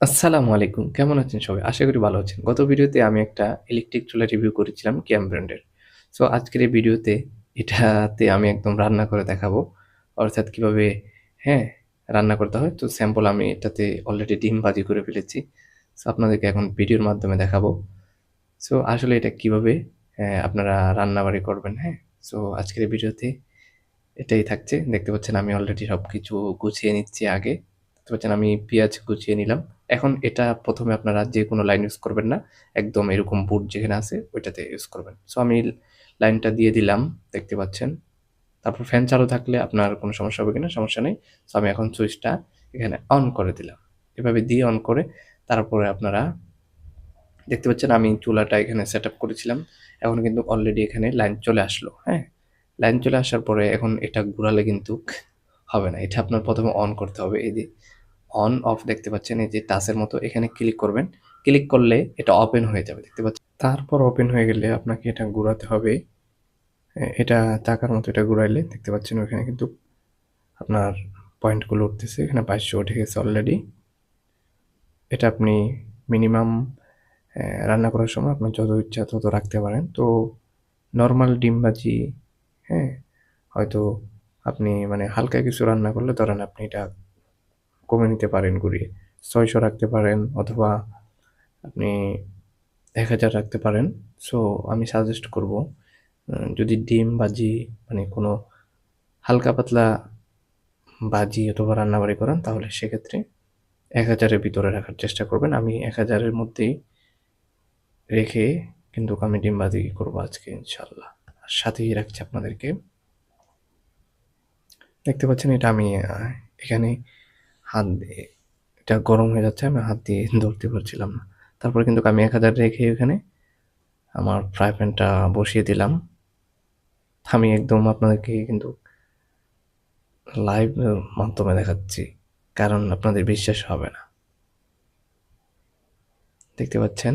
আসসালামু আলাইকুম। কেমন আছেন সবাই? আশা করি ভালো আছেন। গত ভিডিওতে আমি একটা ইলেকট্রিক চুলা রিভিউ করেছিলাম ক্যাম ব্র্যান্ডের। সো আজকের এই ভিডিওতে এটাতে আমি একদম রান্না করে দেখাবো। অর্থাৎ কীভাবে হ্যাঁ, রান্না করতে হয়। তো স্যাম্পল আমি এটাতে অলরেডি ডিম ভাজি করে ফেলেছি। সো আপনাদেরকে এখন ভিডিওর মাধ্যমে দেখাবো। সো আসলে এটা কীভাবে অ্যা আপনারা রান্নাবাড়ি করবেন, হ্যাঁ? সো আজকের ভিডিওতে এটাই থাকছে। দেখতে পাচ্ছেন আমি অলরেডি সব কিছু গুছিয়ে নিচ্ছি আগে। দেখতে পাচ্ছেন আমি পেঁয়াজ গুছিয়ে নিলাম। এখন এটা প্রথমে আপনারা যে কোনো লাইন ইউজ করবেন না। একদম এরকম বুট যেখানে আছে ওইটাতে ইউজ করবেন। সো আমি লাইনটা দিয়ে দিলাম, দেখতে পাচ্ছেন। তারপর ফ্যান চালু থাকলে আপনার কোনো সমস্যা হবে কিনা সমস্যা নেই। সো আমি এখন সুইচটা এখানে অন করে দিলাম। এভাবে দিয়ে অন করে তারপরে আপনারা দেখতে পাচ্ছেন আমি চুলাটা এখানে সেটআপ করেছিলাম। এখন কিন্তু অলরেডি এখানে লাইন চলে আসলো, হ্যাঁ? লাইন চলে আসার পরে এখন এটা ঘুরালে কিন্তু হবে না। এটা আপনার প্রথমে অন করতে হবে। এই যে অন অফ দেখতে পাচ্ছেন এই যে টাচের মতো এখানে ক্লিক করবেন। ক্লিক করলে এটা ওপেন হয়ে যাবে। দেখতে পাচ্ছেন? তারপর ওপেন হয়ে গেলে আপনাকে এটা ঘোরাতে হবে। এটা চাকার মতো এটা ঘুরাইলে দেখতে পাচ্ছেন ওখানে কিন্তু আপনার পয়েন্টগুলো উঠতেছে। এখানে বাইশশো উঠে গেছে অলরেডি। এটা আপনি মিনিমাম রান্না করার সময় আপনার যত ইচ্ছা তত রাখতে পারেন। তো নর্মাল ডিম ভাজি, হ্যাঁ? হয়তো আপনি মানে হালকা কিছু রান্না করলে ধরেন আপনি এটা কমিয়ে নিতে পারেন ঘুরিয়ে। ৬০০ রাখতে পারেন অথবা আপনি ১০০০ রাখতে পারেন। সো আমি সাজেস্ট করব যদি ডিম, বাজি মানে কোনো হালকা পাতলা বাজি অথবা রান্নাবাড়ি করেন, তাহলে সেক্ষেত্রে এক হাজারের ভিতরে রাখার চেষ্টা করবেন। আমি এক হাজারের মধ্যেই রেখে কিন্তু আমি ডিম ভাজি করব আজকে ইনশাল্লাহ আর সাথেই রাখছি আপনাদেরকে। দেখতে পাচ্ছেন এটা আমি এখানে হাত দিয়ে এটা গরম হয়ে যাচ্ছে আমি হাত দিয়ে ধরতে পারছিলাম না। তারপরে কিন্তু আমি ১০০০ রেখে ওখানে আমার ফ্রাই প্যানটা বসিয়ে দিলাম। আমি একদম আপনাদেরকে কিন্তু লাইভ মাধ্যমে দেখাচ্ছি। কারণ আপনাদের বিশ্বাস হবে না। দেখতে পাচ্ছেন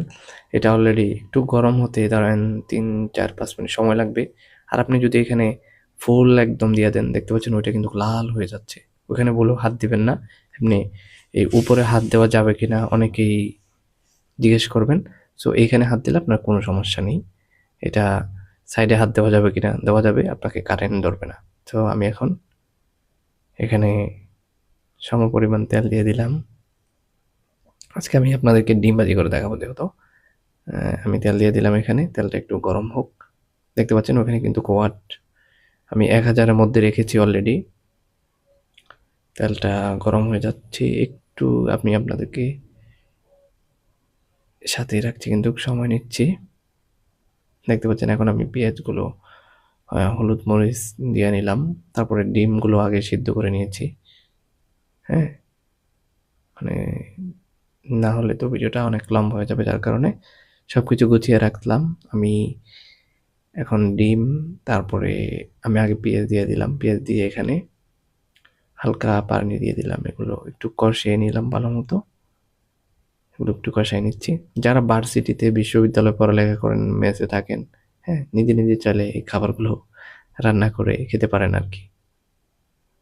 এটা অলরেডি একটু গরম হতে ধরেন ৩, ৪, ৫ মিনিট সময় লাগবে। আর আপনি যদি এখানে ফুল একদম দিয়ে দেন দেখতে পাচ্ছেন ওইটা কিন্তু লাল হয়ে যাচ্ছে। ওখানে বলেও হাত দিবেন না। এমনি এই উপরে হাত দেওয়া যাবে কি না অনেকেই জিজ্ঞেস করবেন। সো এইখানে হাত দিলে আপনার কোনো সমস্যা নেই। এটা সাইডে হাত দেওয়া যাবে কি না দেওয়া যাবে। আপনাকে কারেন্ট ধরবে না। তো আমি এখন এখানে সমপরিমাণ তেল দিয়ে দিলাম। আজকে আমি আপনাদেরকে ডিম ভাজি করে দেখাবো যেহেতু। আমি তেল দিয়ে দিলাম এখানে। তেলটা একটু গরম হোক। দেখতে পাচ্ছেন, ওখানে কিন্তু কোয়াট আমি এক হাজারের মধ্যে রেখেছি অলরেডি। তেলটা গরম হয়ে যাচ্ছে। একটু আমি আপনাদেরকে সাথে রাখছি, কিন্তু সময় নিচ্ছি। দেখতে পাচ্ছেন, এখন আমি পেঁয়াজগুলো হলুদ মরিচ দিয়ে নিলাম। তারপরে ডিমগুলো আগে সিদ্ধ করে নিয়েছি। হ্যাঁ? মানে না হলে তো ভিডিওটা অনেক লম্বা হয়ে যাবে, যার কারণে সব কিছু গুছিয়ে রাখলাম। আমি এখন ডিম, তারপরে আমি আগে পেঁয়াজ দিয়ে দিলাম। পেঁয়াজ দিয়ে এখানে হালকা পানি দিয়ে দিলাম। এগুলো একটু কষিয়ে নিলাম ভালো মতো এগুলো একটু কষায় নিচ্ছি। যারা ভার্সিটিতে বিশ্ববিদ্যালয়ে পড়ালেখা করেন, মেসে থাকেন, হ্যাঁ? নিজে, নিজে চাইলে এই খাবারগুলো রান্না করে খেতে পারেন আর কি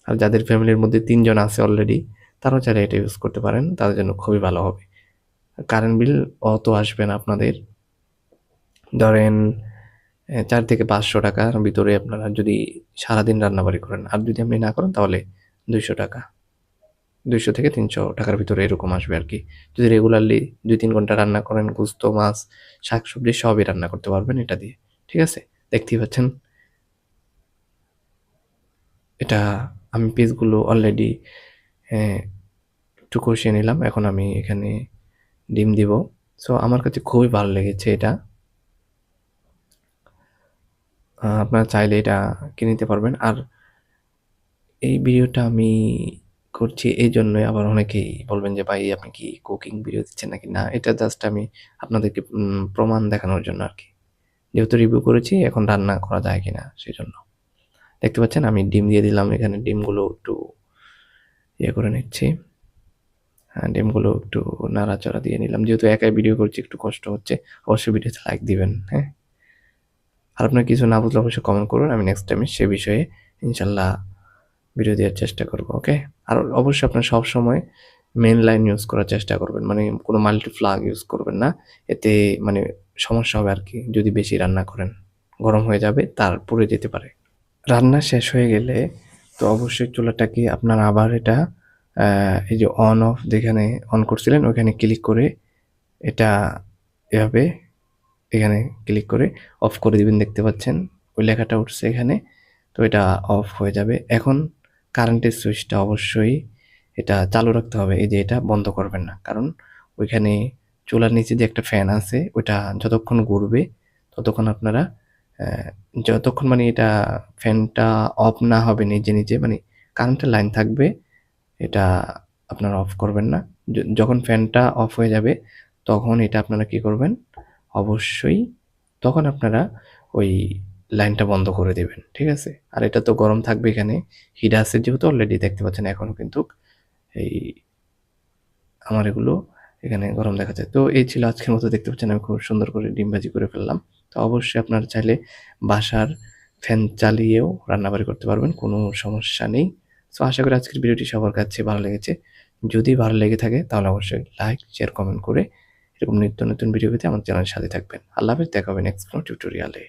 আর যাদের ফ্যামিলির মধ্যে তিনজন আছে অলরেডি তারাও চাইলে এটা ইউজ করতে পারেন। তাদের জন্য খুবই ভালো হবে। কারেন্ট বিল অত আসবে না আপনাদের। ধরেন চার থেকে ৳৫০০ র ভিতরে আপনারা যদি সারাদিন রান্নাবাড়ি করেন। আর যদি আপনি না করেন তাহলে ৳২০০ ৳২০০ থেকে তিনশো টাকার ভিতরে এরকম আসবে আর কি যদি রেগুলারলি ২-৩ ঘণ্টা রান্না করেন গোস্ত, মাছ, শাকসবজি সবই রান্না করতে পারবেন এটা দিয়ে। ঠিক আছে? দেখতেই পাচ্ছেন। এটা আমি পিসগুলো অলরেডি একটু কষিয়ে নিলাম। এখন আমি এখানে ডিম দিব। সো আমার কাছে খুবই ভালো লেগেছে এটা। আপনারা চাইলে এটা কিনে নিতে পারবেন। আর এই ভিডিওটা আমি করছি এই জন্যই আবার অনেকেই বলবেন যে, "ভাই আপনি কি কুকিং ভিডিও দিচ্ছেন নাকি?" না, এটা জাস্ট আমি আপনাদেরকে প্রমাণ দেখানোর জন্য আর কি যেহেতু রিভিউ করেছি এখন রান্না করা যায় কি না সেই জন্য দেখতে পাচ্ছেন আমি ডিম দিয়ে দিলাম। এখানে ডিমগুলো একটু ইয়ে করে নিচ্ছি। হ্যাঁ, ডিমগুলো একটু নাড়াচাড়া দিয়ে নিলাম। যেহেতু একাই ভিডিও করছি একটু কষ্ট হচ্ছে। অবশ্যই ভিডিওতে লাইক দিবেন, হ্যাঁ? আর আপনার কিছু না বুঝলে অবশ্যই কমেন্ট করুন আমি নেক্সট টাইমে সে বিষয়ে ইনশাআল্লাহ ভিডিও দেওয়ার চেষ্টা করব, ওকে? আর অবশ্যই আপনারা সবসময় মেন লাইন ইউজ করার চেষ্টা করবেন মানে কোনো মাল্টি ফ্লাগ ইউজ করবেন না এতে মানে সমস্যা হবে আর কি যদি বেশি রান্না করেন। গরম হয়ে যাবে তার পুড়ে যেতে পারে। রান্না শেষ হয়ে গেলে তো অবশ্যই চুলাটাকে আপনার আবার এটা এই যে অন অফ যেখানে অন করছিলেন ওখানে ক্লিক করে এটা এভাবে এখানে ক্লিক করে অফ করে দিবেন দেখতে পাচ্ছেন? ওই লেখাটা উঠছে এখানে তো এটা অফ হয়ে যাবে। এখন কারেন্টের সুইচটা অবশ্যই এটা চালু রাখতে হবে। এই যে এটা বন্ধ করবেন না। কারণ ওইখানে চুলার নিচে যে একটা ফ্যান আছে, ওইটা যতক্ষণ ঘুরবে, ততক্ষণ আপনারা যতক্ষণ মানে এটা ফ্যানটা অফ না হবে নিজে নিজে মানে কারেন্টের লাইন থাকবে, এটা আপনারা অফ করবেন না। যখন ফ্যানটা অফ হয়ে যাবে, তখন এটা আপনারা কি করবেন? অবশ্যই তখন আপনারা ওই লাইনটা বন্ধ করে দেবেন, ঠিক আছে? আর এটা তো গরম থাকবে এখানে হিট আছে যেহেতু অলরেডি দেখতে পাচ্ছেন এখনও কিন্তু এই আমার এগুলো এখানে গরম দেখা যায়। তো এই ছিল আজকের মতো, দেখতে পাচ্ছেন আমি খুব সুন্দর করে ডিম ভাজি করে ফেললাম। তো অবশ্যই আপনারা চাইলে বাসার ফ্যান চালিয়েও রান্নাবাড়ি করতে পারবেন, কোনো সমস্যা নেই। সো আশা করি আজকের ভিডিওটি সবার কাছে ভালো লেগেছে। যদি ভালো লেগে থাকে, তাহলে অবশ্যই লাইক শেয়ার কমেন্ট করে এরকম নিত্য নতুন ভিডিও পেতে আমার চ্যানেলের সাথে থাকবেন। আল্লাহ হাফেজ, দেখা হবে নেক্সট কোনো টিউটোরিয়ালে